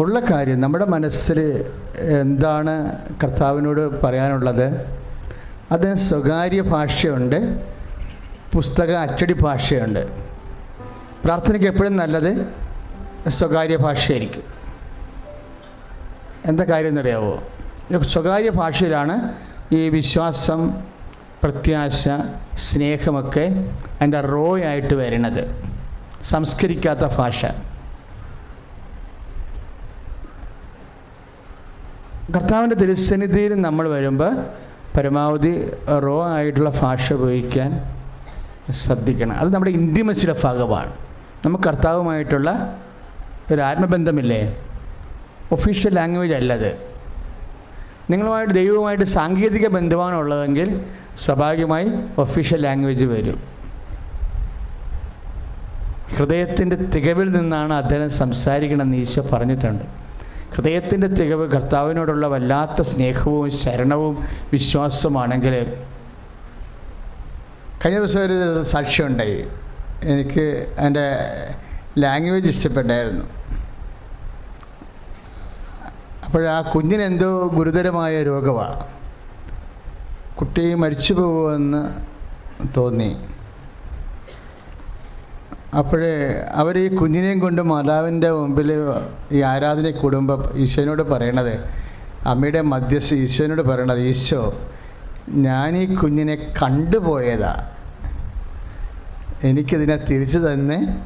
ഉള്ള കാര്യം നമ്മുടെ മനസ്സിൽ എന്താണ് കർത്താവിനോട് പറയാനുള്ളത്? അത് സ്വകാര്യ ഭാഷയുണ്ട് പുസ്തക അച്ചടി ഭാഷയുണ്ട്. പ്രാർത്ഥനയ്ക്ക് എപ്പോഴും നല്ലത് സ്വകാര്യ ഭാഷയായിരിക്കും. എന്താ കാര്യം എന്നറിയാവോ? സ്വകാര്യ ഭാഷയിലാണ് ഈ വിശ്വാസം പ്രത്യാശ സ്നേഹമൊക്കെ അതിന്റെ റോ ആയിട്ട് വരുന്നത്. സംസ്കരിക്കാത്ത ഭാഷ. കർത്താവിന്റെ തിരുസന്നിധിയിൽ നമ്മൾ വരുമ്പോൾ പരമാവധി റോ ആയിട്ടുള്ള ഭാഷ ഉപയോഗിക്കാൻ ശ്രദ്ധിക്കണം. അത് നമ്മുടെ ഇന്റിമസിയുടെ ഭാഗമാണ്. നമുക്ക് കർത്താവുമായിട്ടുള്ള ഒരു ആത്മബന്ധമില്ലേ? ഒഫീഷ്യൽ ലാംഗ്വേജ് അല്ലത്. നിങ്ങളുമായിട്ട് ദൈവവുമായിട്ട് സാങ്കേതിക ബന്ധമാണുള്ളതെങ്കിൽ സ്വാഭാവികമായി ഒഫീഷ്യൽ ലാംഗ്വേജ് വരും. ഹൃദയത്തിന്റെ തികവിൽ നിന്നാണ് അദ്ദേഹം സംസാരിക്കണമെന്ന് ഈശോ പറഞ്ഞിട്ടുണ്ട്. ഹൃദയത്തിന്റെ തികവ് കർത്താവിനോടുള്ള വല്ലാത്ത സ്നേഹവും ശരണവും വിശ്വാസവുമാണെങ്കിൽ കഴിഞ്ഞ ദിവസം ഒരു സാക്ഷ്യമുണ്ടായി എനിക്ക് എന്റെ ലാംഗ്വേജ് ഇഷ്ടപ്പെട്ടായിരുന്നു. അപ്പോഴാ കുഞ്ഞിനെന്തോ ഗുരുതരമായ രോഗമാണ് കുട്ടി മരിച്ചു പോകുമെന്ന് തോന്നി. അപ്പോഴേ അവർ ഈ കുഞ്ഞിനെയും കൊണ്ട് മാതാവിന്റെ മുമ്പിൽ ഈ ആരാധന കൂടുമ്പോൾ ഈശോനോട് പറയണത് അമ്മയുടെ മധ്യസ്ഥ ഈശോനോട് പറയണത് ഈശോ ഞാൻ ഈ കുഞ്ഞിനെ കണ്ടുപോയതാ. എനിക്കിതിനെ തിരിച്ചു തന്നെ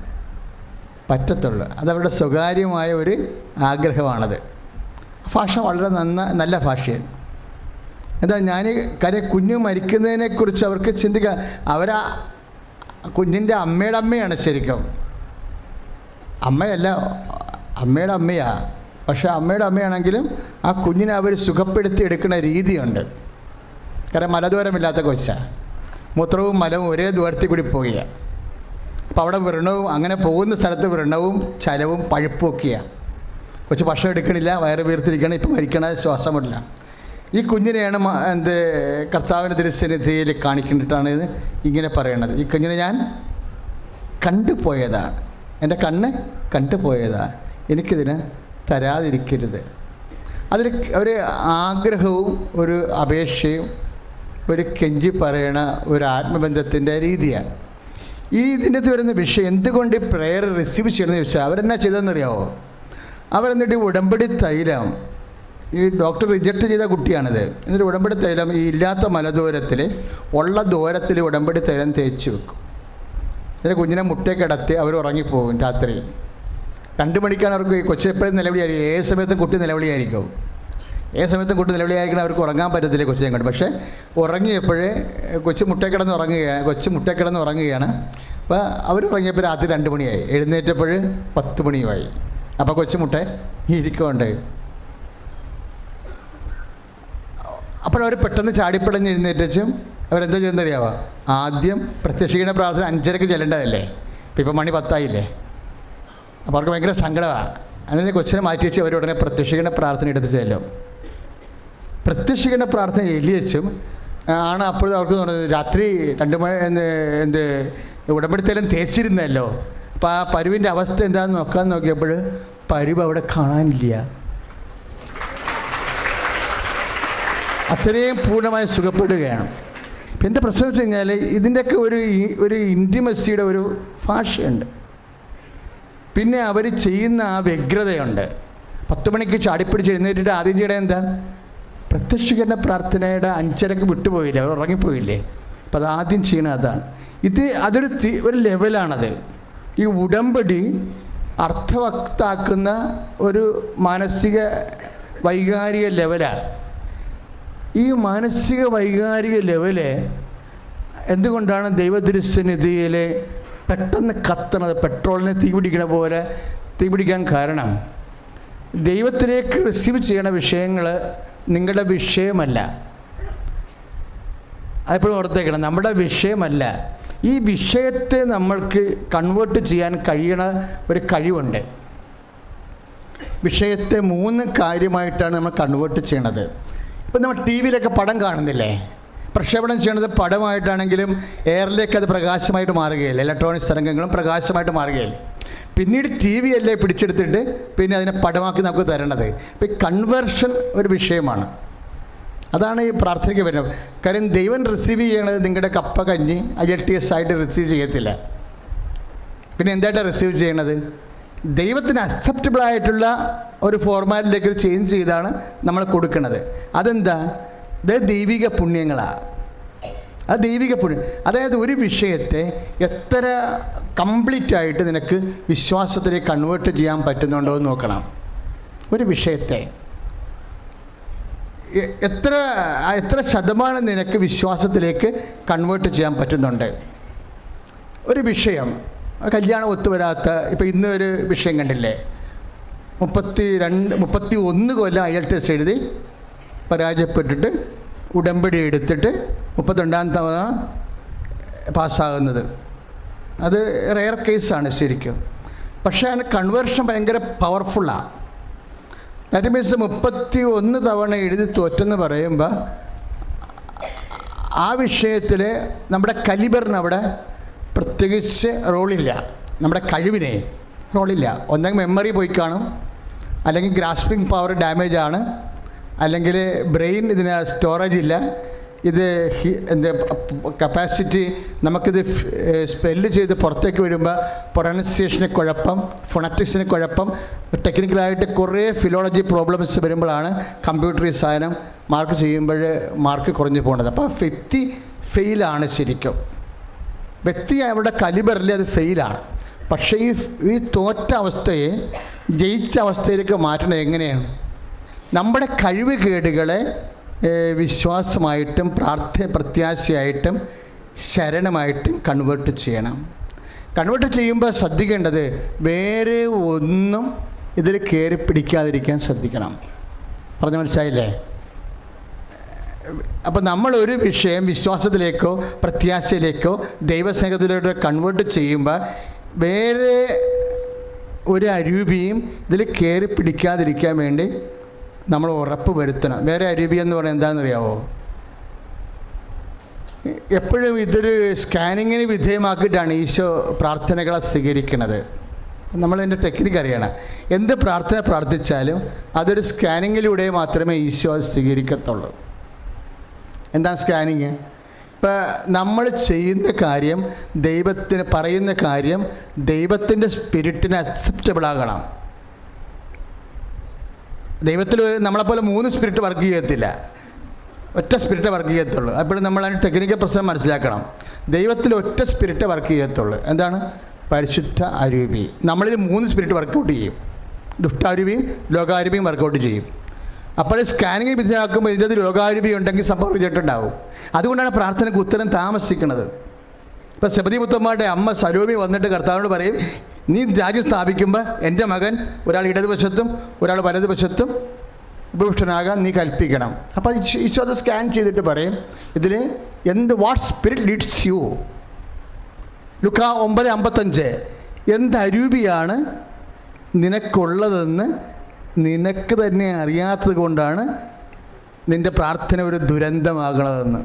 പറ്റത്തുള്ളൂ. അതവരുടെ സ്വകാര്യമായ ഒരു ആഗ്രഹമാണത്. ഭാഷ വളരെ നന്ന നല്ല ഭാഷയാണ്. എന്താ ഞാൻ കാര്യം കുഞ്ഞ് മരിക്കുന്നതിനെക്കുറിച്ച് അവർക്ക് ചിന്തിക്കുക അവരാ കുഞ്ഞിന്റെ അമ്മയുടെ അമ്മയാണ് ശരിക്കും. അമ്മയല്ല അമ്മയുടെ അമ്മയാ. പക്ഷേ അമ്മയുടെ അമ്മയാണെങ്കിലും ആ കുഞ്ഞിനെ അവർ സുഖപ്പെടുത്തി എടുക്കുന്ന രീതിയുണ്ട്. കാരണം മലദൂരമില്ലാത്ത കൊച്ചാണ് മൂത്രവും മലവും ഒരേ ദൂരത്തിൽ കൂടി പോവുകയാണ് അപ്പോൾ അവിടെ വ്രണവും അങ്ങനെ പോകുന്ന സ്ഥലത്ത് വ്രണവും ചലവും പഴുപ്പൊക്കെയാണ് കൊച്ചു ഭക്ഷണം എടുക്കണില്ല വയറ് വീർത്തിരിക്കണം ഇപ്പം മരിക്കണ ശ്വാസമില്ല ഈ കുഞ്ഞിനെയാണ് എന്ത് കർത്താവിന്റെ തിരുസന്നിധിയിൽ കാണിക്കേണ്ടിട്ടാണ് ഇങ്ങനെ പറയണത്. ഈ കുഞ്ഞിനെ ഞാൻ കണ്ടുപോയതാണ്. എന്റെ കണ്ണ് കണ്ടുപോയതാണ്. എനിക്കിതിന് തരാതിരിക്കരുത്. അതൊരു ഒരു ആഗ്രഹവും ഒരു അപേക്ഷയും ഒരു കെഞ്ചി പറയണ ഒരു ആത്മബന്ധത്തിന്റെ രീതിയാണ്. ഈ ഇതിന്റെ അകത്ത് വരുന്ന വിഷയം എന്തുകൊണ്ട് ഈ പ്രെയർ റിസീവ് ചെയ്യണമെന്ന് ചോദിച്ചാൽ അവരെന്നാ ചെയ്തതെന്നറിയാവോ? അവരെന്നിട്ട് ഉടമ്പടി തൈലം ഈ ഡോക്ടർ റിജക്റ്റ് ചെയ്ത കുട്ടിയാണിത്. എന്നിട്ട് ഉടമ്പടി തൈലം ഈ ഇല്ലാത്ത മലദൂരത്തിൽ ഉള്ള ദൂരത്തിൽ ഉടമ്പടി തൈലം തേച്ച് വെക്കും. എന്നിട്ട് കുഞ്ഞിനെ മുട്ടേ കിടത്തി അവർ ഉറങ്ങിപ്പോകും രാത്രി. രണ്ട് മണിക്കാണ് അവർക്ക് കൊച്ചു എപ്പോഴും നിലവിളിയായിരിക്കും. ഏത് സമയത്തും കുട്ടി നിലവിളിയായിരിക്കും. ഏത് സമയത്തും കുട്ടി നിലവിളിയായിരിക്കണം അവർക്ക് ഉറങ്ങാൻ പറ്റത്തില്ല കൊച്ചിനെ കൊണ്ട്. പക്ഷേ ഉറങ്ങിയപ്പോഴേ കൊച്ചു മുട്ടേ കിടന്ന് ഉറങ്ങുകയാണ് കൊച്ചു മുട്ടേ കിടന്ന് ഉറങ്ങുകയാണ്. അപ്പോൾ അവർ ഉറങ്ങിയപ്പോൾ രാത്രി രണ്ട് മണിയായി. എഴുന്നേറ്റപ്പോൾ പത്ത് മണിയുമായി അപ്പോൾ കൊച്ചു മുട്ട ഇരിക്കുന്നുണ്ട്. അപ്പോൾ അവർ പെട്ടെന്ന് ചാടിപ്പടഞ്ഞ് എഴുന്നേറ്റച്ചും അവരെന്താ ചെയ്യുന്നറിയാവോ? ആദ്യം പ്രത്യക്ഷിക്കുന്ന പ്രാർത്ഥന അഞ്ചരക്ക് ചെല്ലേണ്ടതല്ലേ? ഇപ്പം ഇപ്പം മണി പത്തായില്ലേ? അപ്പോൾ അവർക്ക് ഭയങ്കര സങ്കടമാണ് അതിനെ കൊച്ചിനെ മാറ്റി വെച്ച് അവർ ഉടനെ പ്രത്യക്ഷിക്കുന്ന പ്രാർത്ഥന എടുത്ത് ചെല്ലും. പ്രത്യക്ഷിക്കുന്ന പ്രാർത്ഥന എലിയച്ചും ആണ് അപ്പോഴും അവർക്ക് തോന്നുന്നത് രാത്രി രണ്ട് മണി എന്ത് ഉടമ്പടിത്തേലും തേച്ചിരുന്നല്ലോ. അപ്പോൾ ആ പരുവിന്റെ അവസ്ഥ എന്താണെന്ന് നോക്കാൻ നോക്കിയപ്പോൾ പരുവ് അവിടെ കാണാനില്ല. അത്രയും പൂർണമായി സുഖപ്പെടുകയാണ്. ഇപ്പം എന്റെ പ്രശ്നം വെച്ച് കഴിഞ്ഞാൽ ഇതിന്റെയൊക്കെ ഒരു ഒരു ഇന്റിമസിയുടെ ഒരു ഭാഷയുണ്ട്. പിന്നെ അവർ ചെയ്യുന്ന ആ വ്യഗ്രതയുണ്ട്. പത്ത് മണിക്ക് ചാടിപ്പിടിച്ച് എഴുന്നേറ്റിട്ട് ആദ്യം ചെയ്യണേ എന്താ? പ്രത്യക്ഷീകരണ പ്രാർത്ഥനയുടെ അഞ്ചരക്ക് വിട്ടുപോയില്ലേ അവർ ഉറങ്ങിപ്പോയില്ലേ? അപ്പോൾ അത് ആദ്യം ചെയ്യണ അതാണ്. ഇത് അതൊരു ഒരു ലെവലാണത്. ഈ ഉടമ്പടി അർത്ഥവക്താക്കുന്ന ഒരു മാനസിക വൈകാരിക ലെവലാണ്. ഈ മാനസിക വൈകാരിക ലെവൽ എന്തുകൊണ്ടാണ് ദൈവദൃശ്യനിധിയിൽ പെട്ടെന്ന് കത്തണത്? പെട്രോളിനെ തീ പിടിക്കണ പോലെ തീ പിടിക്കാൻ കാരണം? ദൈവത്തിലേക്ക് റിസീവ് ചെയ്യണ വിഷയങ്ങൾ നിങ്ങളുടെ വിഷയമല്ല. അതെപ്പോഴും ഓർത്തേക്കണം. നമ്മുടെ വിഷയമല്ല. ഈ വിഷയത്തെ നമ്മൾക്ക് കൺവേർട്ട് ചെയ്യാൻ കഴിയണ ഒരു കഴിവുണ്ട്. വിഷയത്തെ മൂന്ന് കാര്യമായിട്ടാണ് നമ്മൾ കൺവേർട്ട് ചെയ്യണത്. ഇപ്പം നമ്മൾ ടി വിയിലൊക്കെ പടം കാണുന്നില്ലേ? പ്രക്ഷേപണം ചെയ്യണത് പടമായിട്ടാണെങ്കിലും എയറിലേക്ക് അത് പ്രകാശമായിട്ട് മാറുകയില്ല? ഇലക്ട്രോണിക്സ് തരംഗങ്ങളും പ്രകാശമായിട്ട് മാറുകയില്ല? പിന്നീട് ടി വി അല്ലേ പിടിച്ചെടുത്തിട്ട് പിന്നെ അതിനെ പടമാക്കി നമുക്ക് തരണത് ഇപ്പം കൺവേർഷൻ ഒരു വിഷയമാണ്. അതാണ് ഈ പ്രാർത്ഥനയ്ക്ക് വരുന്നത്. കാര്യം ദൈവം റിസീവ് ചെയ്യണത് നിങ്ങളുടെ കപ്പ കഞ്ഞി ഐ എൽ ടി എസ് ആയിട്ട് റിസീവ് ചെയ്യത്തില്ല. പിന്നെ എന്തായിട്ടാണ് റിസീവ് ചെയ്യണത്? ദൈവത്തിന് അക്സെപ്റ്റബിൾ ആയിട്ടുള്ള ഒരു ഫോർമാറ്റിലേക്ക് ചേഞ്ച് ചെയ്താണ് നമ്മൾ കൊടുക്കുന്നത്. അതെന്താ? ഇത് ദൈവിക പുണ്യങ്ങളാണ് അത് ദൈവിക പുണ്യം. അതായത് ഒരു വിഷയത്തെ എത്ര കംപ്ലീറ്റ് ആയിട്ട് നിനക്ക് വിശ്വാസത്തിലേക്ക് കൺവേർട്ട് ചെയ്യാൻ പറ്റുന്നുണ്ടോ എന്ന് നോക്കണം. ഒരു വിഷയത്തെ. എത്ര എത്ര ശതമാനം നിനക്ക് വിശ്വാസത്തിലേക്ക് കൺവേർട്ട് ചെയ്യാൻ പറ്റുന്നുണ്ട്. ഒരു വിഷയം. കല്യാണം ഒത്തുവരാത്ത ഇപ്പം ഇന്ന് ഒരു വിഷയം കണ്ടില്ലേ? മുപ്പത്തി രണ്ട് മുപ്പത്തി ഒന്ന് കൊല്ലം അയൽ ടെസ്റ്റ് എഴുതി പരാജയപ്പെട്ടിട്ട് ഉടമ്പടി എടുത്തിട്ട് മുപ്പത്തിരണ്ടാം തവണ പാസ്സാകുന്നത്. അത് റെയർ കേസാണ് ശരിക്കും. പക്ഷേ അതിന് കൺവേർഷൻ ഭയങ്കര പവർഫുള്ളാണ് ദാറ്റ് മീൻസ് മുപ്പത്തി ഒന്ന് തവണ എഴുതി തോറ്റെന്ന് പറയുമ്പോൾ ആ വിഷയത്തിൽ നമ്മുടെ കലിബറിന് അവിടെ പ്രത്യേകിച്ച് റോളില്ല. നമ്മുടെ കഴിവിനെ റോളില്ല. ഒന്നെങ്കിൽ മെമ്മറി പോയി കാണും. അല്ലെങ്കിൽ ഗ്രാസ്പിംഗ് പവർ ഡാമേജ് ആണ്. അല്ലെങ്കിൽ ബ്രെയിൻ ഇതിന് സ്റ്റോറേജ് ഇല്ല. ഇത് എന്താ കപ്പാസിറ്റി നമുക്കിത് സ്പെല്ല് ചെയ്ത് പുറത്തേക്ക് വരുമ്പോൾ പ്രൊനൗൺസിയേഷന് കുഴപ്പം ഫൊണറ്റിക്സിന് കുഴപ്പം ടെക്നിക്കലായിട്ട് കുറേ ഫിലോളജി പ്രോബ്ലംസ് വരുമ്പോഴാണ് കമ്പ്യൂട്ടർ സാധനം മാർക്ക് ചെയ്യുമ്പോൾ മാർക്ക് കുറഞ്ഞു പോകുന്നത്. അപ്പോൾ ഫെത്തി ഫെയിലാണ് ശരിക്കും. വ്യക്തി അവരുടെ കലിബറിൽ അത് ഫെയിലാണ് പക്ഷേ ഈ ഈ തോറ്റ അവസ്ഥയെ ജയിച്ച അവസ്ഥയിലേക്ക് മാറ്റണത് എങ്ങനെയാണ്? നമ്മുടെ കഴിവ് കേടുകളെ വിശ്വാസമായിട്ടും പ്രാർത്ഥ പ്രത്യാശയായിട്ടും ശരണമായിട്ടും കൺവേർട്ട് ചെയ്യണം. കൺവേർട്ട് ചെയ്യുമ്പോൾ ശ്രദ്ധിക്കേണ്ടത് വേറെ ഒന്നും ഇതിൽ കയറി പിടിക്കാതിരിക്കാൻ ശ്രദ്ധിക്കണം. പറഞ്ഞ മനസ്സിലായില്ലേ? അപ്പോൾ നമ്മൾ ഒരു വിഷയം വിശ്വാസത്തിലേക്കോ പ്രത്യാശയിലേക്കോ ദൈവസ്നേഹത്തിലോട്ടോ കൺവേർട്ട് ചെയ്യുമ്പോൾ വേറെ ഒരു അരൂപിയും ഇതിൽ കയറി പിടിക്കാതിരിക്കാൻ വേണ്ടി നമ്മൾ ഉറപ്പ് വരുത്തണം. വേറെ അരൂപി എന്ന് പറഞ്ഞാൽ എന്താണെന്നറിയാവോ? എപ്പോഴും ഇതൊരു സ്കാനിങ്ങിന് വിധേയമാക്കിയിട്ടാണ് ഈശോ പ്രാർത്ഥനകളെ സ്വീകരിക്കുന്നത് നമ്മളതിന്റെ ടെക്നിക്ക് അറിയണം. എന്ത് പ്രാർത്ഥന പ്രാർത്ഥിച്ചാലും അതൊരു സ്കാനിങ്ങിലൂടെ മാത്രമേ ഈശോ സ്വീകരിക്കത്തുള്ളൂ. എന്താ സ്കാനിങ് ഇപ്പം നമ്മൾ ചെയ്യുന്ന കാര്യം ദൈവത്തിന് പറയുന്ന കാര്യം ദൈവത്തിന്റെ സ്പിരിറ്റിന് അക്സെപ്റ്റബിൾ ആകണം. ദൈവത്തിൽ നമ്മളെപ്പോലെ മൂന്ന് സ്പിരിറ്റ് വർക്ക് ചെയ്യത്തില്ല. ഒറ്റ സ്പിരിറ്റ് വർക്ക് ചെയ്യത്തുള്ളൂ. അപ്പോൾ നമ്മൾ അതിന് ടെക്നിക്കൽ പ്രശ്നം മനസ്സിലാക്കണം. ദൈവത്തിൽ ഒറ്റ സ്പിരിറ്റ് വർക്ക് ചെയ്യത്തുള്ളൂ. എന്താണ്? പരിശുദ്ധ അരൂപി നമ്മളിൽ മൂന്ന് സ്പിരിറ്റ് വർക്കൗട്ട് ചെയ്യും. ദുഷ്ടാരൂപിയും ലോകാരൂപിയും വർക്കൗട്ട് ചെയ്യും. അപ്പോൾ സ്കാനിങ് വിധേയമാക്കുമ്പോൾ ഇതിന്റെ ലോകാരൂപി ഉണ്ടെങ്കിൽ സംഭവം റിജക്റ്റ് ഉണ്ടാവും. അതുകൊണ്ടാണ് പ്രാർത്ഥനയ്ക്ക് ഉത്തരം താമസിക്കുന്നത്. ഇപ്പം ശബരി മുത്തമ്മയുടെ അമ്മ സരോമി വന്നിട്ട് കർത്താവിനോട് പറയും നീ രാജ്യം സ്ഥാപിക്കുമ്പോൾ എന്റെ മകൻ ഒരാൾ ഇടതുവശത്തും ഒരാൾ വലതുവശത്തും ഉപവിഷ്ടനാകാൻ നീ കൽപ്പിക്കണം. അപ്പോൾ ഈശോ അത് സ്കാൻ ചെയ്തിട്ട് പറയും ഇതിൽ എന്ത് what spirit leads you Luke ഒമ്പത് അമ്പത്തഞ്ച് എന്ത് അരൂപിയാണ് നിനക്കുള്ളതെന്ന് നിനക്ക് തന്നെ അറിയാത്തത് കൊണ്ടാണ് നിന്റെ പ്രാർത്ഥന ഒരു ദുരന്തമാകണതെന്ന്.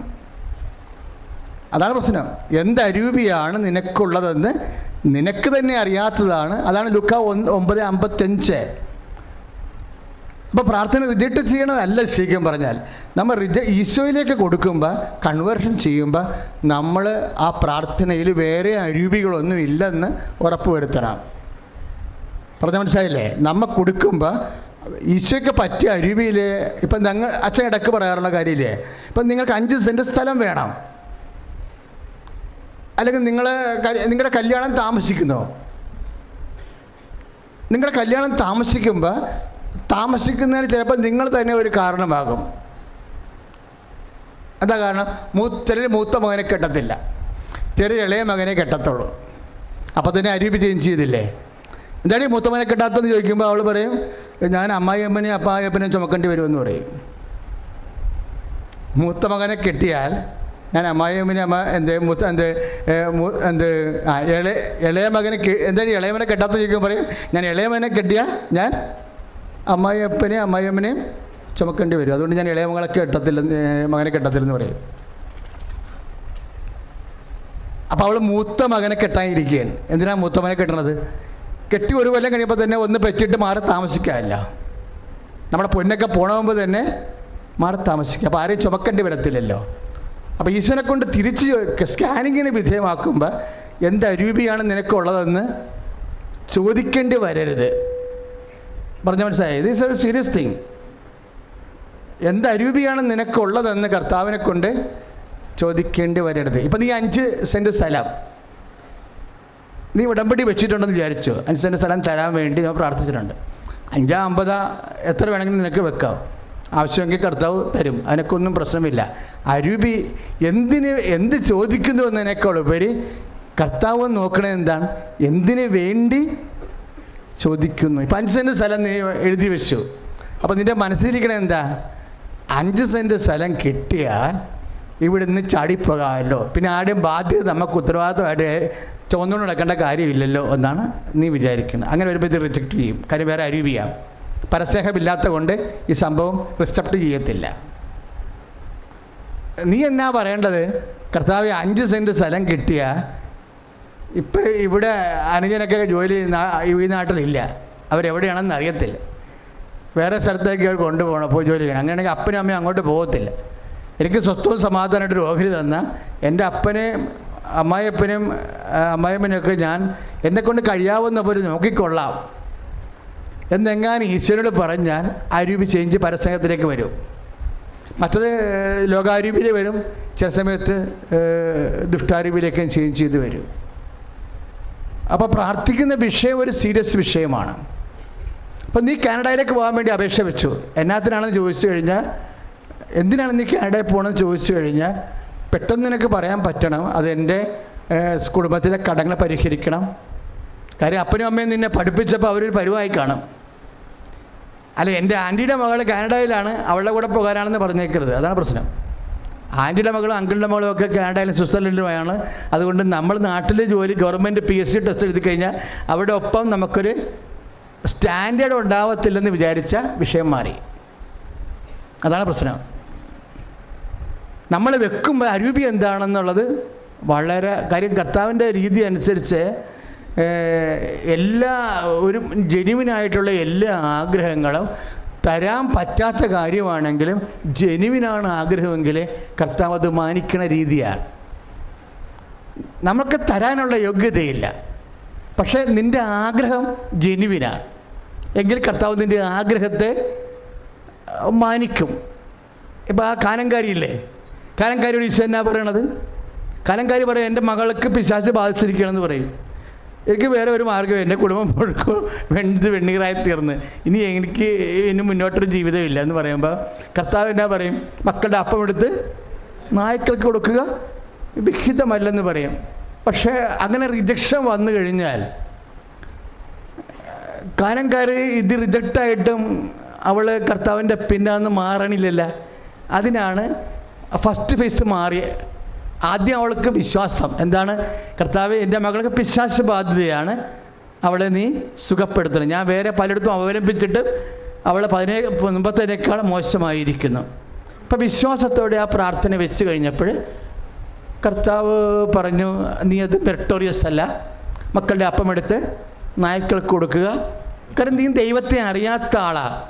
അതാണ് പ്രശ്നം. എന്തരൂപിയാണ് നിനക്കുള്ളതെന്ന് നിനക്ക് തന്നെ അറിയാത്തതാണ്. അതാണ് ലുക്ക ഒമ്പത് അമ്പത്തഞ്ച്. അപ്പോൾ പ്രാർത്ഥന റിജക്റ്റ് ചെയ്യണതല്ല ശരിക്കും പറഞ്ഞാൽ. നമ്മൾ റിജ ഈശോയിലേക്ക് കൊടുക്കുമ്പോൾ കൺവേർഷൻ ചെയ്യുമ്പോൾ നമ്മൾ ആ പ്രാർത്ഥനയിൽ വേറെ അരൂപികളൊന്നും ഇല്ലെന്ന് ഉറപ്പ് വരുത്തണം പറഞ്ഞ മനസ്സിലായില്ലേ? നമ്മ കൊടുക്കുമ്പോൾ ഈശോയ്ക്ക് പറ്റിയ അരുവിയിൽ ഇപ്പം ഞങ്ങൾ അച്ഛൻ ഇടയ്ക്ക് പറയാറുള്ള കാര്യമില്ലേ? ഇപ്പം നിങ്ങൾക്ക് അഞ്ച് സെന്റ് സ്ഥലം വേണം. അല്ലെങ്കിൽ നിങ്ങൾ നിങ്ങളുടെ കല്യാണം താമസിക്കുന്നോ? നിങ്ങളുടെ കല്യാണം താമസിക്കുമ്പോൾ താമസിക്കുന്നതിന് ചിലപ്പോൾ നിങ്ങൾ തന്നെ ഒരു കാരണമാകും. എന്താ കാരണം? മൂ മൂത്ത മകനെ കെട്ടത്തില്ല. ചെറിയ ഇളയ മകനെ കെട്ടത്തുള്ളൂ. അപ്പോൾ തന്നെ അരുവി ചേഞ്ച് ചെയ്തില്ലേ? എന്താണ് ഈ മൂത്ത മകനെ ചോദിക്കുമ്പോൾ അവൾ പറയും ഞാൻ അമ്മായിയമ്മനെയും അപ്പായപ്പനെയും ചുമക്കേണ്ടി വരുമെന്ന് പറയും. മൂത്ത മകനെ കെട്ടിയാൽ ഞാൻ അമ്മായിയമ്മനെ അമ്മ എന്ത് മൂത്ത എന്ത് എന്ത് ഇളയ ഇളയ മകനെ എന്താണ് ഇളയമനെ കെട്ടാത്ത ചോദിക്കുമ്പോൾ പറയും ഞാൻ ഇളയ മകനെ കെട്ടിയാൽ ഞാൻ അമ്മായിയപ്പനെയും അമ്മായിയമ്മനെയും ചുമക്കേണ്ടി വരും. അതുകൊണ്ട് ഞാൻ ഇളയ മകളെ കെട്ടത്തില്ല മകനെ കെട്ടത്തില്ലെന്ന് പറയും. അപ്പോൾ അവൾ മൂത്ത മകനെ കെട്ടാനിരിക്കുകയാണ്. എന്തിനാണ് മൂത്ത മകനെ കെട്ടണത്? കെട്ടി ഒരു കൊല്ലം കഴിയുമ്പോൾ തന്നെ ഒന്ന് പെറ്റിട്ട് മാറി താമസിക്കാമല്ല നമ്മുടെ പൊന്നൊക്കെ പോണമുമ്പോൾ തന്നെ മാറി താമസിക്കുക. അപ്പോൾ ആരെയും ചുമക്കേണ്ടി വരത്തില്ലല്ലോ അപ്പോൾ ഈശ്വരനെ കൊണ്ട് തിരിച്ച് സ്കാനിങ്ങിന് വിധേയമാക്കുമ്പോൾ എന്ത് അരൂപിയാണ് നിനക്കുള്ളതെന്ന് ചോദിക്കേണ്ടി വരരുത്. പറഞ്ഞ മനസ്സിലായത് ദിസ് ഒരു സീരിയസ് തിങ് എന്ത് അരൂപിയാണ് നിനക്കുള്ളതെന്ന് കർത്താവിനെ കൊണ്ട് ചോദിക്കേണ്ടി വരരുത്. ഇപ്പം നീ അഞ്ച് സെന്റ് സ്ഥലം. നീ ഉടമ്പടി വെച്ചിട്ടുണ്ടെന്ന് വിചാരിച്ചു. അഞ്ച് സെന്റ് സ്ഥലം തരാൻ വേണ്ടി ഞാൻ പ്രാർത്ഥിച്ചിട്ടുണ്ട്. അഞ്ചാ അമ്പതാ എത്ര വേണമെങ്കിലും നിനക്ക് വെക്കാം. ആവശ്യമെങ്കിൽ കർത്താവ് തരും. അതിനൊക്കൊന്നും പ്രശ്നമില്ല. അരുവി എന്തിന് എന്ത് ചോദിക്കുന്നു എന്നതിനേക്കാൾ ഉപരി കർത്താവ് നോക്കണേ എന്താണ്? എന്തിനു വേണ്ടി ചോദിക്കുന്നു. ഇപ്പം അഞ്ച് സെന്റ് സ്ഥലം നീ എഴുതി വെച്ചു. അപ്പോൾ നിന്റെ മനസ്സിലിരിക്കണത് എന്താ? അഞ്ച് സെന്റ് സ്ഥലം കിട്ടിയാൽ ഇവിടുന്ന് ചാടിപ്പോകാമല്ലോ. പിന്നെ ആരുടെയും ബാധ്യത നമുക്ക് ഉത്തരവാദിത്തമായിട്ട് ചുമന്നുകൊണ്ട് നടക്കേണ്ട കാര്യമില്ലല്ലോ എന്നാണ് നീ വിചാരിക്കുന്നത്. അങ്ങനെ വരുമ്പോൾ ഇത് റിജക്റ്റ് ചെയ്യും. കാര്യം വേറെ അരൂപിയാം പരസ്നേഹമില്ലാത്ത കൊണ്ട് ഈ സംഭവം റിസപ്റ്റ് ചെയ്യത്തില്ല. നീ എന്നാ പറയേണ്ടത്? കർത്താവ് അഞ്ച് സെന്റ് സ്ഥലം കിട്ടിയ ഇപ്പം ഇവിടെ അനുജനൊക്കെ ജോലി ഈ നാട്ടിലില്ല. അവരെവിടെയാണെന്ന് അറിയത്തില്ല. വേറെ സ്ഥലത്തേക്ക് അവർ കൊണ്ടുപോകണം അപ്പോൾ ജോലി ചെയ്യണം. അങ്ങനെയാണെങ്കിൽ അപ്പനും അമ്മയും അങ്ങോട്ട് പോകത്തില്ല. എനിക്ക് സ്വസ്ഥവും സമാധാനമായിട്ട് ഓഹരി തന്ന എന്റെ അപ്പനെയും അമ്മായിയപ്പനെയും അമ്മായിയപ്പനൊക്കെ ഞാൻ എന്നെക്കൊണ്ട് കഴിയാവുന്ന പോലെ നോക്കിക്കൊള്ളാം. എന്നെങ്ങാനും ഈശ്വരനോട് പറഞ്ഞാൽ അരൂപി ചേഞ്ച് പരസ്നേഹത്തിലേക്ക് വരും. മറ്റത് ലോകാരൂപിയിൽ വരും. ചില സമയത്ത് ദുഷ്ടാരൂപിയിലേക്കും ചേഞ്ച് ചെയ്ത് വരും. അപ്പോൾ പ്രാർത്ഥിക്കുന്ന വിഷയം ഒരു സീരിയസ് വിഷയമാണ്. അപ്പം നീ കാനഡയിലേക്ക് പോകാൻ വേണ്ടി അപേക്ഷ വെച്ചു. എന്നാത്തിനാണെന്ന് ചോദിച്ചു കഴിഞ്ഞാൽ എന്തിനാണ് നീ കാനഡയിൽ പോകണമെന്ന് ചോദിച്ചു കഴിഞ്ഞാൽ പെട്ടെന്ന് നിനക്ക് പറയാൻ പറ്റണം. അതെന്റെ കുടുംബത്തിലെ കടങ്ങൾ പരിഹരിക്കണം. കാര്യം അപ്പനും അമ്മയും നിന്നെ പഠിപ്പിച്ചപ്പോൾ അവരൊരു പരിവായി കാണും. അല്ല എന്റെ ആന്റിയുടെ മകൾ കാനഡയിലാണ് അവളുടെ കൂടെ പോകാനാണെന്ന് പറഞ്ഞേക്കരുത്. അതാണ് പ്രശ്നം. ആന്റിയുടെ മകളും അങ്കിളിന്റെ മകളും ഒക്കെ കാനഡയിലും സ്വിറ്റ്സർലൻഡിലുമാണ്. അതുകൊണ്ട് നമ്മൾ നാട്ടിൽ ജോലി government P S C test എഴുതി കഴിഞ്ഞാൽ അവിടെ ഒപ്പം നമുക്കൊരു സ്റ്റാൻഡേർഡ് ഉണ്ടാവത്തില്ലെന്ന് വിചാരിച്ച വിഷയം മാറി. അതാണ് പ്രശ്നം. നമ്മൾ വെക്കുമ്പോൾ അരൂപി എന്താണെന്നുള്ളത് വളരെ കാര്യം കർത്താവിന്റെ രീതി അനുസരിച്ച് എല്ലാ ഒരു ജെനുവിനായിട്ടുള്ള എല്ലാ ആഗ്രഹങ്ങളും തരാൻ പറ്റാത്ത കാര്യമാണെങ്കിലും ജെനുവിനാണ് ആഗ്രഹമെങ്കിൽ കർത്താവ് അത് മാനിക്കണ രീതിയാണ്. നമുക്ക് തരാനുള്ള യോഗ്യതയില്ല. പക്ഷേ നിന്റെ ആഗ്രഹം ജെനുവിനാണ് എങ്കിൽ കർത്താവ് നിന്റെ ആഗ്രഹത്തെ മാനിക്കും. ഇപ്പോൾ ആ കാനങ്കാരിയില്ലേ കാനങ്കാരിയോട് ഈശോ എന്നാ പറയണത്? കലങ്കാരി പറയും എന്റെ മകൾക്ക് പിശാച്ച് ബാധിച്ചിരിക്കുകയാണെന്ന് പറയും. എനിക്ക് വേറെ ഒരു മാർഗം എന്റെ കുടുംബം മുഴുക്കും വെണ്ണിത് വെണ്ണീറായി തീർന്ന്. ഇനി എനിക്ക് ഇനി മുന്നോട്ടൊരു ജീവിതമില്ല എന്ന് പറയുമ്പോൾ കർത്താവ് എന്നാ പറയും? മക്കളുടെ അപ്പം എടുത്ത് നായ്ക്കൾക്ക് കൊടുക്കുക വിഹിതമല്ലെന്ന് പറയും. പക്ഷേ അങ്ങനെ റിജക്ഷൻ വന്നു കഴിഞ്ഞാൽ കാനംകാർ ഇത് റിജക്റ്റായിട്ടും അവൾ കർത്താവിന്റെ പിന്നാന്ന് മാറണില്ലല്ല. അതിനാണ് ഫസ്റ്റ് ഫേസ് മാറി. ആദ്യം അവൾക്ക് വിശ്വാസം. എന്താണ്? കർത്താവ് എന്റെ മകൾക്ക് പിശാശ ബാധ്യതയാണ്. അവളെ നീ സുഖപ്പെടുത്തണം. ഞാൻ വേറെ പലയിടത്തും അവലംബിച്ചിട്ട് അവളെ പതിനേ മുമ്പത്തേക്കാൾ മോശമായിരിക്കുന്നു. അപ്പം വിശ്വാസത്തോടെ ആ പ്രാർത്ഥന വെച്ച് കഴിഞ്ഞപ്പോൾ കർത്താവ് പറഞ്ഞു നീ അത് മെറിട്ടോറിയസ് അല്ല. മക്കളുടെ അപ്പമെടുത്ത് നായ്ക്കൾക്ക് കൊടുക്കുക. കാരണം നീ ദൈവത്തെ അറിയാത്ത ആളാ.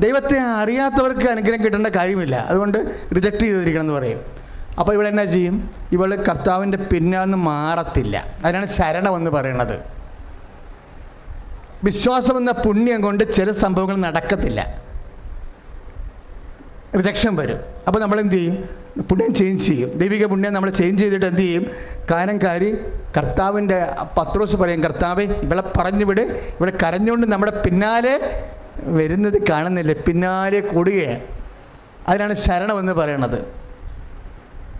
ദൈവത്തെ അറിയാത്തവർക്ക് അനുഗ്രഹം കിട്ടേണ്ട കാര്യമില്ല. അതുകൊണ്ട് റിജക്റ്റ് ചെയ്തിരിക്കണം എന്ന് പറയും. അപ്പോൾ ഇവൾ എന്നാ ചെയ്യും? ഇവൾ കർത്താവിന്റെ പിന്നാന്ന് മാറത്തില്ല. അതിനാണ് ശരണമെന്ന് പറയണത്. വിശ്വാസം എന്ന പുണ്യം കൊണ്ട് ചില സംഭവങ്ങൾ നടക്കത്തില്ല. റിജക്ഷൻ വരും. അപ്പോൾ നമ്മൾ എന്ത് ചെയ്യും? പുണ്യം ചേഞ്ച് ചെയ്യും. ദൈവിക പുണ്യം നമ്മൾ ചേഞ്ച് ചെയ്തിട്ട് എന്ത് ചെയ്യും? കാനംകാരി കർത്താവിന്റെ പത്രോസ് പറയും കർത്താവ് ഇവളെ പറഞ്ഞു വിട് ഇവളെ കരഞ്ഞുകൊണ്ട് നമ്മുടെ പിന്നാലെ വരുന്നത് കാണുന്നില്ല. പിന്നാലെ കൂടുകയാണ് അതിനാണ് ശരണമെന്ന് പറയണത്.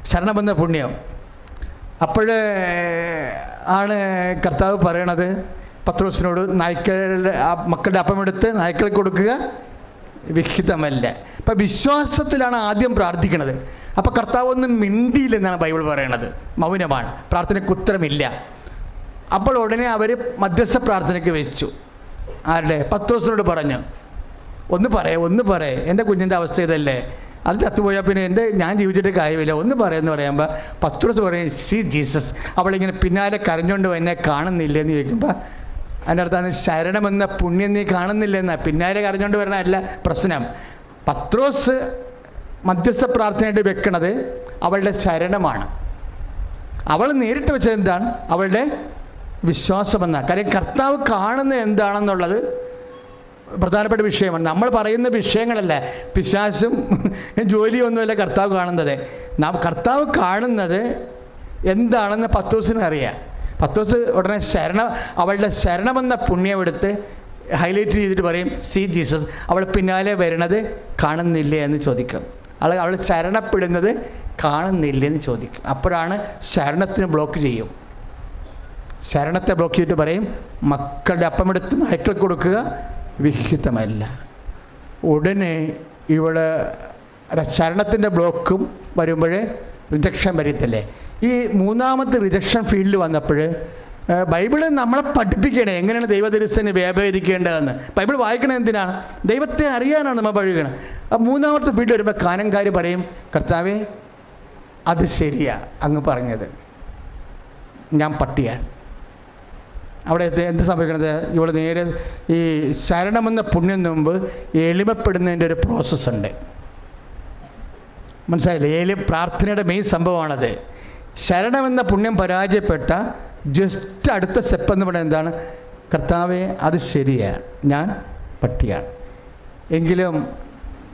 ശരണമെന്ന പുണ്യം. അപ്പോൾ ആണ് കർത്താവ് പറയണത്. പത്രോസിനോട് നായ്ക്കളുടെ മക്കളുടെ അപ്പമെടുത്ത് നായ്ക്കൾ കൊടുക്കുക വിഹിതമല്ല. അപ്പം വിശ്വാസത്തിലാണ് ആദ്യം പ്രാർത്ഥിക്കുന്നത് അപ്പം കർത്താവ് ഒന്നും മിണ്ടിയില്ലെന്നാണ് ബൈബിൾ പറയണത്. മൗനമാണ്. പ്രാർത്ഥനയ്ക്ക് ഉത്തരമില്ല. അപ്പോൾ ഉടനെ അവർ മധ്യസ്ഥ പ്രാർത്ഥനയ്ക്ക് വെച്ചു. ആരുടെ? പത്രോസിനോട് പറഞ്ഞു. ഒന്ന് പറയേ ഒന്ന് പറയേ. എന്റെ കുഞ്ഞിന്റെ അവസ്ഥ ഇതല്ലേ? അത് ചത്തുപോയാൽ പിന്നെ എന്റെ ഞാൻ ജീവിച്ചിട്ട് കാര്യമില്ല. ഒന്ന് പറയുമെന്ന് പറയുമ്പോൾ പത്രോസ് പറയും സി ജീസസ് അവളിങ്ങനെ പിന്നാലെ കരഞ്ഞുകൊണ്ട് എന്നെ കാണുന്നില്ല എന്ന് ചോദിക്കുമ്പോൾ അതിന്റെ അടുത്താണ് ശരണമെന്ന പുണ്യം നീ കാണുന്നില്ലെന്ന? പിന്നാലെ കരഞ്ഞുകൊണ്ട് വരണമല്ല പ്രശ്നം. പത്രോസ് മധ്യസ്ഥ പ്രാർത്ഥനയായിട്ട് വെക്കണത് അവളുടെ ശരണമാണ്. അവൾ നേരിട്ട് വെച്ചത് എന്താണ്? അവളുടെ വിശ്വാസമെന്ന കാര്യം കർത്താവ് കാണുന്നത് എന്താണെന്നുള്ളത് പ്രധാനപ്പെട്ട വിഷയമാണ്. നമ്മൾ പറയുന്ന വിഷയങ്ങളല്ല. പിശാശും ജോലിയൊന്നുമല്ല കർത്താവ് കാണുന്നത്. നാം കർത്താവ് കാണുന്നത് എന്താണെന്ന് പത്തോസിന് അറിയാം. പത്തോസ് ഉടനെ ശരണ അവളുടെ ശരണമെന്ന പുണ്യം എടുത്ത് ഹൈലൈറ്റ് ചെയ്തിട്ട് പറയും സി ജീസസ് അവൾ പിന്നാലെ വരണത് കാണുന്നില്ലേ? എന്ന് ചോദിക്കും. അവൾ അവൾ ശരണപ്പെടുന്നത് കാണുന്നില്ലേ എന്ന് ചോദിക്കും. അപ്പോഴാണ് ശരണത്തിന് ബ്ലോക്ക് ചെയ്യും. ശരണത്തെ ബ്ലോക്ക് ചെയ്തിട്ട് പറയും മക്കളുടെ അപ്പമെടുത്ത് നായ്ക്കൾ കൊടുക്കുക വിഹിതമല്ല. ഉടനെ ഇവൾ ശരണത്തിന്റെ ബ്ലോക്കും വരുമ്പോഴേ റിജക്ഷൻ വരത്തില്ലേ? ഈ മൂന്നാമത്തെ റിജക്ഷൻ ഫീൽഡിൽ വന്നപ്പോൾ ബൈബിൾ നമ്മളെ പഠിപ്പിക്കണേ എങ്ങനെയാണ് ദൈവദരിസനെ വ്യാപകരിക്കേണ്ടതെന്ന്. ബൈബിൾ വായിക്കണത് എന്തിനാണ് ദൈവത്തെ അറിയാനാണ് നമ്മൾ പഴുകണം അപ്പം മൂന്നാമത്തെ ഫീൽഡ് വരുമ്പോൾ കാനംകാർ പറയും കർത്താവേ അത് ശരിയാ അങ്ങ് പറഞ്ഞത്. ഞാൻ പട്ടിയാണ്. അവിടെ എന്ത് സംഭവിക്കണത്? ഇവിടെ നേരെ ഈ ശരണമെന്ന പുണ്യം മുമ്പ് എളിമപ്പെടുന്നതിന്റെ ഒരു പ്രോസസ്സ് ഉണ്ട്. മനസ്സിലായില്ലേ? ഏലി പ്രാർത്ഥനയുടെ മെയിൻ സംഭവമാണത്. ശരണമെന്ന പുണ്യം പരാജയപ്പെട്ട ജസ്റ്റ് അടുത്ത സ്റ്റെപ്പ് എന്ന് പറയുന്നത് എന്താണ്? കർത്താവെ അത് ശരിയാണ് ഞാൻ പട്ടിയാണ്. എങ്കിലും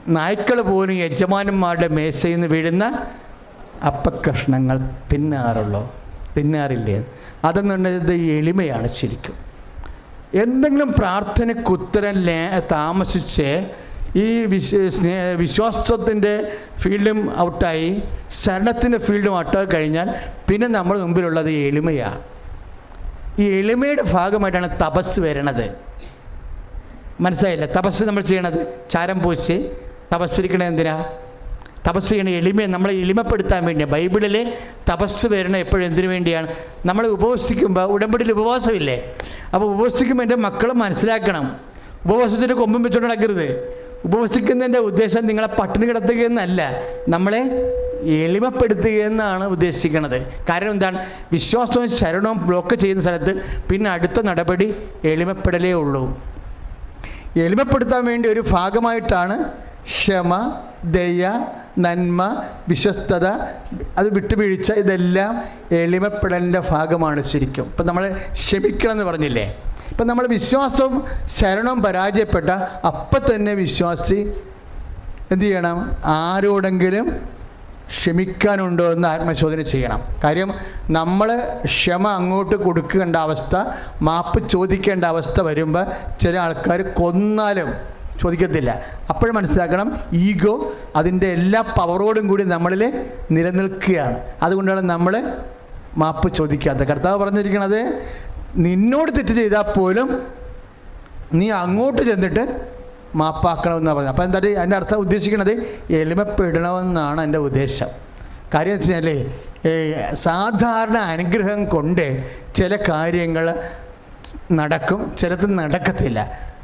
നായ്ക്കൾ പോലും യജമാനന്മാരുടെ മേശയിൽ നിന്ന് വീഴുന്ന അപ്പക്കഷ്ണങ്ങൾ തിന്നാറുള്ളോ? തിന്നാറില്ലേ? അതെന്നുള്ളത് എളിമയാണ് ശരിക്കും. എന്തെങ്കിലും പ്രാർത്ഥനയ്ക്ക് ഉത്തരം താമസിച്ച് ഈ വിശ്വ സ്നേഹ വിശ്വാസത്തിന്റെ ഫീൽഡും ഔട്ടായി ശരണത്തിന്റെ ഫീൽഡും ഔട്ടായി കഴിഞ്ഞാൽ പിന്നെ നമ്മുടെ മുമ്പിലുള്ളത് എളിമയാണ്. ഈ എളിമയുടെ ഭാഗമായിട്ടാണ് തപസ് വരണത്. മനസ്സിലായില്ല? തപസ് നമ്മൾ ചെയ്യണത്. ചാരം പൂശി തപസ്സിരിക്കണത് എന്തിനാ? തപസ് ചെയ്യണ എളിമയെ നമ്മളെ എളിമപ്പെടുത്താൻ വേണ്ടിയാണ് ബൈബിളിൽ തപസ് വരണം എപ്പോഴും എന്തിനു വേണ്ടിയാണ്? നമ്മൾ ഉപവസിക്കുമ്പോൾ ഉടമ്പടിയിൽ ഉപവാസമില്ലേ? അപ്പോൾ ഉപവസിക്കുമ്പോൾ എന്റെ മക്കൾ മനസ്സിലാക്കണം. ഉപവാസത്തിന്റെ കൊമ്പും വെച്ചുകൊണ്ട് നടക്കരുത്. ഉപവസിക്കുന്നതിന്റെ ഉദ്ദേശം നിങ്ങളെ പട്ടിണി കിടത്തുക എന്നല്ല. നമ്മളെ എളിമപ്പെടുത്തുക എന്നാണ് ഉദ്ദേശിക്കുന്നത് കാരണം എന്താണ്? വിശ്വാസവും ശരണവും ബ്ലോക്ക് ചെയ്യുന്ന സ്ഥലത്ത് പിന്നെ അടുത്ത നടപടി എളിമപ്പെടലേ ഉള്ളൂ. എളിമപ്പെടുത്താൻ വേണ്ടി ഒരു ഭാഗമായിട്ടാണ് ക്ഷമ ദയ നന്മ വിശ്വസ്തത അത് വിട്ടുവീഴ്ച ഇതെല്ലാം എളിമപ്പെടലിന്റെ ഭാഗമാണ് ശരിക്കും. ഇപ്പം നമ്മൾ ക്ഷമിക്കണം എന്ന് പറഞ്ഞില്ലേ? ഇപ്പം നമ്മൾ വിശ്വാസം ശരണം പരാജയപ്പെട്ട അപ്പം തന്നെ വിശ്വാസി എന്ത് ചെയ്യണം? ആരോടെങ്കിലും ക്ഷമിക്കാനുണ്ടോ എന്ന് ആത്മശോധന ചെയ്യണം. കാര്യം നമ്മൾ ക്ഷമ അങ്ങോട്ട് കൊടുക്കേണ്ട അവസ്ഥ മാപ്പ് ചോദിക്കേണ്ട അവസ്ഥ വരുമ്പോൾ ചില ആൾക്കാർ കൊന്നാലും ചോദിക്കത്തില്ല. അപ്പോൾ മനസ്സിലാക്കണം ഈഗോ അതിന്റെ എല്ലാ പവറോടും കൂടി നമ്മളിൽ നിലനിൽക്കുകയാണ്. അതുകൊണ്ടാണ് നമ്മൾ മാപ്പ് ചോദിക്കാത്ത കർത്താവ് പറഞ്ഞിരിക്കണത് നിന്നോട് തെറ്റ് ചെയ്താൽ പോലും നീ അങ്ങോട്ട് ചെന്നിട്ട് മാപ്പാക്കണമെന്നാണ് പറഞ്ഞത്. അപ്പോൾ എന്താ അതിന്റെ അർത്ഥം ഉദ്ദേശിക്കുന്നത്? എളിമപ്പെടണമെന്നാണ് എന്റെ ഉദ്ദേശം. കാര്യം എന്ന് വെച്ചാൽ സാധാരണ അനുഗ്രഹം കൊണ്ട് ചില കാര്യങ്ങൾ നടക്കും ചിലത് നടക്കത്തില്ല.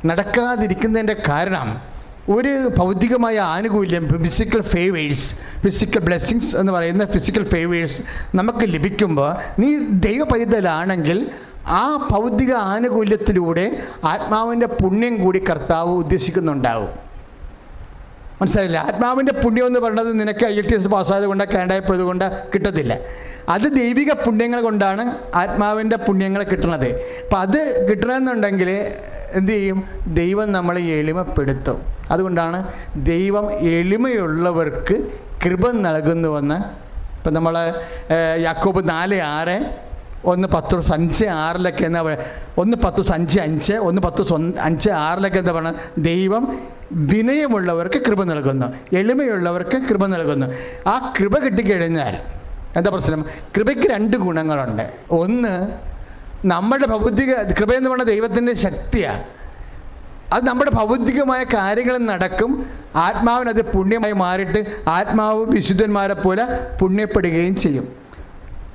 നടക്കാതിരിക്കുന്നതിന്റെ കാരണം ഒരു ഭൗതികമായ ആനുകൂല്യം ഫിസിക്കൽ ഫേവേഴ്സ് ഫിസിക്കൽ ബ്ലെസ്സിങ്സ് എന്ന് പറയുന്ന ഫിസിക്കൽ ഫേവേഴ്സ് നമുക്ക് ലഭിക്കുമ്പോൾ നീ ദൈവ പൈതലാണെങ്കിൽ ആ ഭൗതിക ആനുകൂല്യത്തിലൂടെ ആത്മാവിന്റെ പുണ്യം കൂടി കർത്താവ് ഉദ്ദേശിക്കുന്നുണ്ടാവും. മനസ്സിലായില്ല? ആത്മാവിന്റെ പുണ്യം എന്ന് പറയുന്നത് നിനക്ക് ഐ എൽ ടി എസ് പാസ്സായത് കൊണ്ട് കൊണ്ട് കിട്ടത്തില്ല. അത് ദൈവിക പുണ്യങ്ങൾ കൊണ്ടാണ് ആത്മാവിന്റെ പുണ്യങ്ങൾ കിട്ടുന്നത്. അപ്പം അത് കിട്ടണമെന്നുണ്ടെങ്കിൽ എന്ത് ചെയ്യും? ദൈവം നമ്മളെ എളിമപ്പെടുത്തും. അതുകൊണ്ടാണ് ദൈവം എളിമയുള്ളവർക്ക് കൃപ നൽകുന്നുവെന്ന് ഇപ്പം നമ്മൾ യാക്കോബ് നാല് ആറ് ഒന്ന് പത്ത് അഞ്ച് ആറിലൊക്കെ എന്താ പറയുക ഒന്ന് പത്ത് അഞ്ച് അഞ്ച് ഒന്ന് പത്ത് അഞ്ച് ആറിലൊക്കെ എന്താ പറയുക ദൈവം വിനയമുള്ളവർക്ക് കൃപ നൽകുന്നു എളിമയുള്ളവർക്ക് കൃപ നൽകുന്നു. ആ കൃപ കിട്ടിക്കഴിഞ്ഞാൽ എന്താ പ്രശ്നം? കൃപയ്ക്ക് രണ്ട് ഗുണങ്ങളുണ്ട്. ഒന്ന് നമ്മുടെ ഭൗതിക കൃപ എന്ന് പറയുന്നത് ദൈവത്തിന്റെ ശക്തിയാണ് അത് നമ്മുടെ ഭൗതികമായ കാര്യങ്ങൾ നടക്കും. ആത്മാവിനത് പുണ്യമായി മാറിയിട്ട് ആത്മാവ് വിശുദ്ധന്മാരെ പോലെ പുണ്യപ്പെടുകയും ചെയ്യും.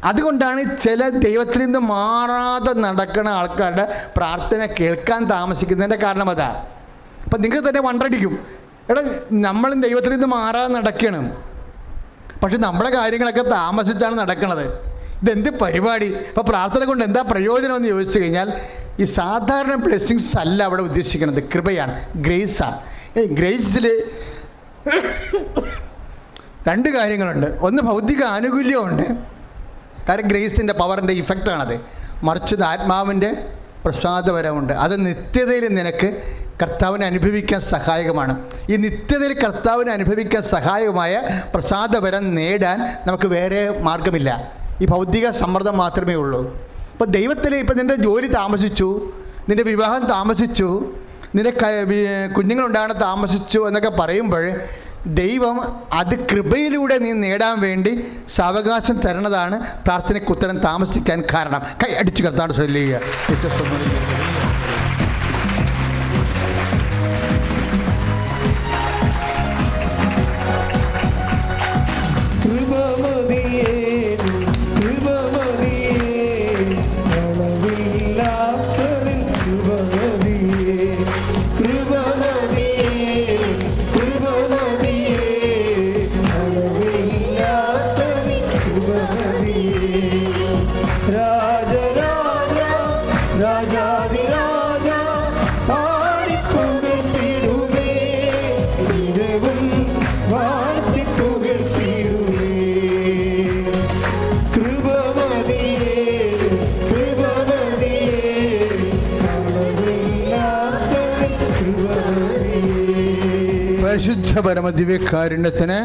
അതുകൊണ്ടാണ് ചില ദൈവത്തിൽ നിന്ന് മാറാതെ നടക്കുന്ന ആൾക്കാരുടെ പ്രാർത്ഥന കേൾക്കാൻ താമസിക്കുന്നതിന്റെ കാരണം അതാ. അപ്പം നിങ്ങൾക്ക് തന്നെ വണ്ടടിക്കും. എടാ നമ്മളും ദൈവത്തിൽ നിന്ന് മാറാതെ നടക്കണം. പക്ഷെ നമ്മുടെ കാര്യങ്ങളൊക്കെ താമസിച്ചാണ് നടക്കുന്നത് ഇതെന്ത് പരിപാടി? ഇപ്പം പ്രാർത്ഥന കൊണ്ട് എന്താ പ്രയോജനം എന്ന് ചോദിച്ചു കഴിഞ്ഞാൽ ഈ സാധാരണ ബ്ലെസ്സിങ്സ് അല്ല അവിടെ ഉദ്ദേശിക്കുന്നത്. കൃപയാണ്. ഗ്രേസാണ് ഈ ഗ്രേസിൽ രണ്ട് കാര്യങ്ങളുണ്ട്. ഒന്ന് ഭൗതിക ആനുകൂല്യമുണ്ട് കാരണം ഗ്രേസിന്റെ പവറിന്റെ ഇഫക്റ്റാണത് മറിച്ചത് ആത്മാവിന്റെ പ്രസാദപരമുണ്ട് അത് നിത്യതയിൽ നിനക്ക് കർത്താവിനെ അനുഭവിക്കാൻ സഹായകമാണ്. ഈ നിത്യതയിൽ കർത്താവിനെ അനുഭവിക്കാൻ സഹായകമായ പ്രസാദപരം നേടാൻ നമുക്ക് വേറെ മാർഗമില്ല. ഈ ഭൗതിക സമ്മർദ്ദം മാത്രമേ ഉള്ളൂ. അപ്പോൾ ദൈവത്തിൽ ഇപ്പം നിന്റെ ജോലി താമസിച്ചു നിന്റെ വിവാഹം താമസിച്ചു നിന്റെ കുഞ്ഞുങ്ങളുണ്ടാകണം താമസിച്ചു എന്നൊക്കെ പറയുമ്പോൾ ദൈവം അത് കൃപയിലൂടെ നീ നേടാൻ വേണ്ടി സാവകാശം തരണതാണ് പ്രാർത്ഥനയ്ക്ക് ഉത്തരം താമസിക്കാൻ കാരണം. കൈ അടിച്ചു കർത്താണ് ചൊല്ലുക. പരിശുദ്ധ പരമദിവ്യകാരുണ്യത്തിന്.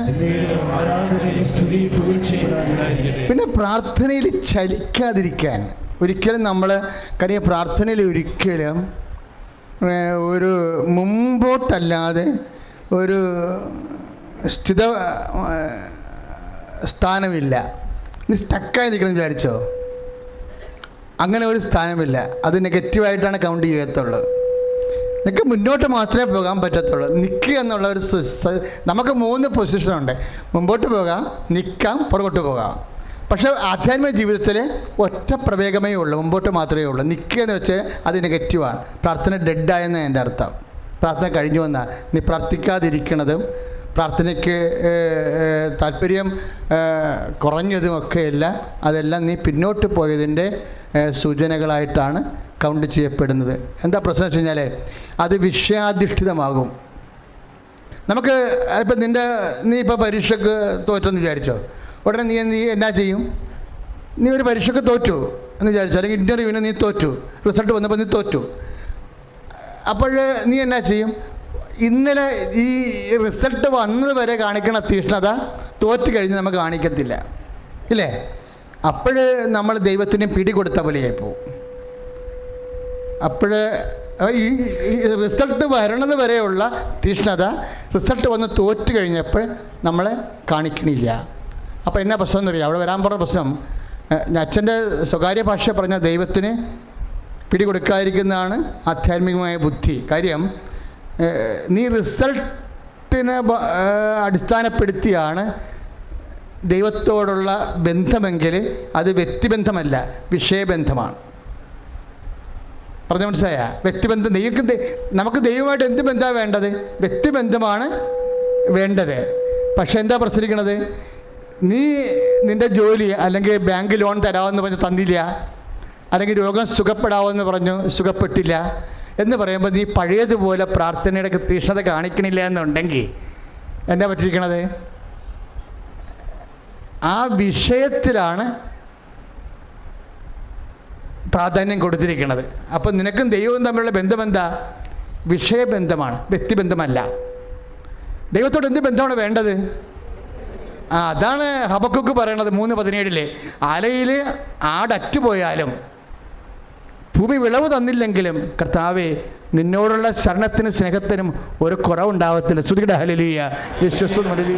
പിന്നെ പ്രാർത്ഥനയിൽ ചലിക്കാതിരിക്കാൻ ഒരിക്കലും നമ്മൾ കാര്യം പ്രാർത്ഥനയിൽ ഒരിക്കലും ഒരു മുമ്പോട്ടല്ലാതെ ഒരു സ്ഥിത സ്ഥാനമില്ല. നീ സ്റ്റക്കായി നിൽക്കണം വിചാരിച്ചോ? അങ്ങനെ ഒരു സ്ഥാനമില്ല. അത് നെഗറ്റീവായിട്ടാണ് കൗണ്ട് ചെയ്യത്തുള്ളൂ. നിനക്ക് മുന്നോട്ട് മാത്രമേ പോകാൻ പറ്റത്തുള്ളൂ. നിൽക്കുക എന്നുള്ള ഒരു നമുക്ക് മൂന്ന് പൊസിഷനുണ്ട് മുമ്പോട്ട് പോകാം നിൽക്കാം പുറകോട്ട് പോകാം. പക്ഷേ ആധ്യാത്മിക ജീവിതത്തിൽ ഒറ്റ പ്രവേഗമേ ഉള്ളൂ മുമ്പോട്ട് മാത്രമേ ഉള്ളൂ. നിൽക്കുക എന്ന് വെച്ചാൽ അത് നെഗറ്റീവാണ് പ്രാർത്ഥന ഡെഡായെന്ന് എന്റെ അർത്ഥം. പ്രാർത്ഥന കഴിഞ്ഞു വന്നാൽ നീ പ്രാർത്ഥിക്കാതിരിക്കണതും പ്രാർത്ഥനയ്ക്ക് താല്പര്യം ഏഹ്, കുറഞ്ഞതും ഒക്കെയല്ല അതെല്ലാം നീ പിന്നോട്ട് പോയതിന്റെ സൂചനകളായിട്ടാണ് കൗണ്ട് ചെയ്യപ്പെടുന്നത്. എന്താ പ്രശ്നം വെച്ച് കഴിഞ്ഞാൽ അത് വിഷയാധിഷ്ഠിതമാകും. നമുക്ക് ഇപ്പം നിന്റെ നീ ഇപ്പോൾ പരീക്ഷയ്ക്ക് തോറ്റെന്ന് വിചാരിച്ചോ? ഉടനെ നീ നീ എന്നാ ചെയ്യും? നീ ഒരു പരീക്ഷയ്ക്ക് തോറ്റു എന്ന് വിചാരിച്ചു? അല്ലെങ്കിൽ ഇന്റർവ്യൂവിന് നീ തോറ്റു. റിസൾട്ട് വന്നപ്പോൾ നീ തോറ്റു. അപ്പോൾ നീ എന്നാ ചെയ്യും? ഇന്നലെ ഈ റിസൾട്ട് വന്നത് വരെ കാണിക്കണ തീഷ്ണത തോറ്റു കഴിഞ്ഞ് നമുക്ക് കാണിക്കത്തില്ല. ഇല്ലേ? അപ്പോൾ നമ്മൾ ദൈവത്തിന് പിടി കൊടുത്ത പോലെയായി പോകും അപ്പോൾ ഈ റിസൾട്ട് വരണത് വരെയുള്ള തീഷ്ണത റിസൾട്ട് വന്ന് തോറ്റു കഴിഞ്ഞപ്പോൾ നമ്മളെ കാണിക്കണില്ല. അപ്പോൾ എന്നാ പ്രശ്നം എന്നറിയാം? അവിടെ വരാൻ പറഞ്ഞ പ്രശ്നം അച്ഛന്റെ സ്വകാര്യ ഭാഷ പറഞ്ഞ ദൈവത്തിന് പിടികൊടുക്കാതിരിക്കുന്നതാണ് ആധ്യാത്മികമായ ബുദ്ധി. കാര്യം നീ റിസൾട്ടിനെ അടിസ്ഥാനപ്പെടുത്തിയാണ് ദൈവത്തോടുള്ള ബന്ധമെങ്കിൽ അത് വ്യക്തിബന്ധമല്ല വിഷയബന്ധമാണ്. പറഞ്ഞ മനസ്സിലായ? വ്യക്തിബന്ധം നിങ്ങൾക്ക് നമുക്ക് ദൈവമായിട്ട് എന്ത് ബന്ധമാണ് വേണ്ടത്? വ്യക്തിബന്ധമാണ് വേണ്ടത്. പക്ഷെ എന്താ പ്രശ്നിക്കണത് നീ നിന്റെ ജോലി അല്ലെങ്കിൽ ബാങ്ക് ലോൺ തരാമെന്ന് പറഞ്ഞ് തന്നില്ല. അല്ലെങ്കിൽ രോഗം സുഖപ്പെടാമെന്ന് പറഞ്ഞു സുഖപ്പെട്ടില്ല എന്ന് പറയുമ്പോൾ നീ പഴയതുപോലെ പ്രാർത്ഥനയുടെ തീഷ്ണത കാണിക്കണില്ല എന്നുണ്ടെങ്കിൽ എന്താ പറ്റിയിരിക്കണത്? ആ വിഷയത്തിലാണ് പ്രാധാന്യം കൊടുത്തിരിക്കുന്നത് അപ്പം നിനക്കും ദൈവവും തമ്മിലുള്ള ബന്ധം എന്താ വിഷയബന്ധമാണ്. വ്യക്തിബന്ധമല്ല. ദൈവത്തോട് എന്ത് ബന്ധമാണ് വേണ്ടത്? ആ അതാണ് ഹബക്കുക്ക് പറയണത് മൂന്ന് പതിനേഴിലെ. അലയിൽ ആടറ്റുപോയാലും ഭൂമി വിളവ് തന്നില്ലെങ്കിലും കർത്താവെ നിന്നോടുള്ള ശരണത്തിനും സ്നേഹത്തിനും ഒരു കുറവുണ്ടാവത്തില്ല. ശ്രുതിയുടെ ഹലലിയ യേശുസ്തു. യേശുവേ,